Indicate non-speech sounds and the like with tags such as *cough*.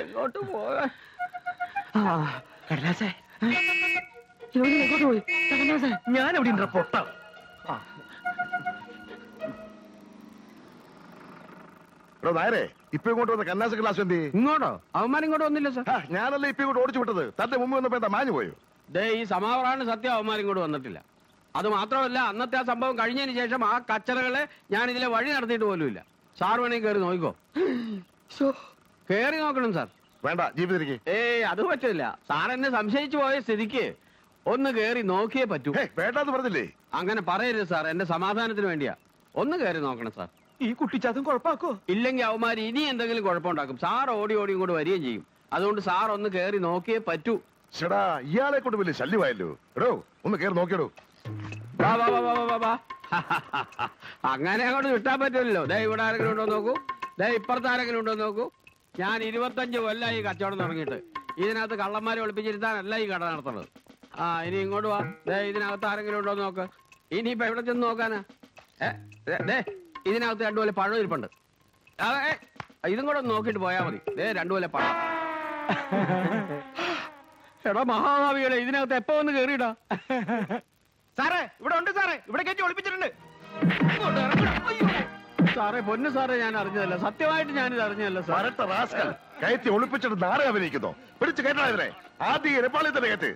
എങ്ങോട്ട് പോകാൻ ആ കടലാസേ. എങ്ങോട്ട് പോയി? കടലാസേ. ഞാൻ എവിടെ ഉണ്ട് പൊട്ട ഇപ്പൊ ഇങ്ങോട്ട് വന്ന കന്നാസ ക്ലാസ് എന്ത്? ഇങ്ങോട്ടോ? അവന്മാരും ഇങ്ങോട്ട് വന്നില്ല സാർ. ഞാനല്ലേ ഇപ്പൊ ഇങ്ങോട്ട് ഓടിച്ചു വിട്ടത്? തന്റെ മുമ്പ് വന്നപ്പോ എന്താ മാഞ്ഞു പോയോ? ദേ ഈ സമാവറാണ് സത്യം അവന്മാരും ഇങ്ങോട്ട് വന്നിട്ടില്ല. അത് മാത്രമല്ല അന്നത്തെ ആ സംഭവം കഴിഞ്ഞതിന് ശേഷം ആ കച്ചറകളെ ഞാൻ ഇതിലെ വഴി നടത്തിയിട്ട് പോലുമില്ല. സാർ വേണമെങ്കിൽ കയറി നോക്കിക്കോ. ശോ, കയറി നോക്കണം സാർ. വേണ്ട ജീവിതത്തിലേക്ക് ഏയ് അത് പറ്റില്ല സാർ എന്നെ സംശയിച്ചു പോയ സ്ഥിതിക്ക് ഒന്ന് കേറി നോക്കിയേ പറ്റൂ. വേണ്ടാന്ന് പറഞ്ഞില്ലേ? അങ്ങനെ പറയരുത് സാർ. എന്റെ സമാധാനത്തിന് വേണ്ടിയാ. ഒന്ന് കേറി നോക്കണം സാർ. ഈ കുട്ടിച്ചാത്തം കുഴപ്പാക്കോ? ഇല്ലെങ്കിൽ അവന്മാർ ഇനി എന്തെങ്കിലും കുഴപ്പമുണ്ടാക്കും. സാർ ഓടി ഓടി ഇങ്ങോട്ട് വരികയും ചെയ്യും. അതുകൊണ്ട് സാർ ഒന്ന് കേറി നോക്കിയേ പറ്റൂ. ചേടാ ഇയാളെ കൊണ്ട് വലിയ ശല്യമായല്ലോ. എടോ ഒന്ന് കേറി നോക്കിയടോ. വാ വാ വാ വാ വാ, വാ. വാ *laughs* അങ്ങനെ അങ്ങോട്ട് കിട്ടാൻ പറ്റില്ലല്ലോ ദേ ഇവിടെ ആരെങ്കിലും ഉണ്ടോ നോക്കൂ. ദേ ഇപ്പുറത്ത് ആരെങ്കിലും ഉണ്ടോ നോക്കൂ. ഞാൻ ഇരുപത്തഞ്ച് കൊല്ലായി കച്ചവടം തുടങ്ങിയിട്ട്. ഇതിനകത്ത് കള്ളന്മാരെ ഒളിപ്പിച്ചിരുത്താനല്ല ഈ കട നടത്തുന്നത്. ആ ഇനി ഇങ്ങോട്ട് വാ. ദേ ഇതിനകത്ത് ആരെങ്കിലും ഉണ്ടോ നോക്ക്. ഇനിയിപ്പോ എവിടെ ചെന്ന് നോക്കാനാ? ഏ, ഇതിനകത്ത് രണ്ടു പോലെ പഴം ഇരിപ്പുണ്ട്. ഇതും കൂടെ ഒന്ന് നോക്കിയിട്ട് പോയാ മതി. ദേ രണ്ടു പോലെ പഴം. എടാ മഹാഭാവികളെ ഇതിനകത്ത് എപ്പോ ഒന്ന് കേറിയിടാ? സാറേ ഇവിടെ ഉണ്ട് സാറേ. ഇവിടെ കയറ്റി ഒളിപ്പിച്ചിട്ടുണ്ട്. സാറേ പൊന്നു സാറേ ഞാൻ അറിഞ്ഞതല്ല. സത്യമായിട്ട് ഞാനിത് അറിഞ്ഞതല്ല സാർ കയറ്റി ഒളിപ്പിച്ചിട്ട് നാളെ അഭിനയിക്കുന്നു. പിടിച്ചു കയറ്റാ ഇവരെ ആദ്യം എരപ്പാളി തന്നെ.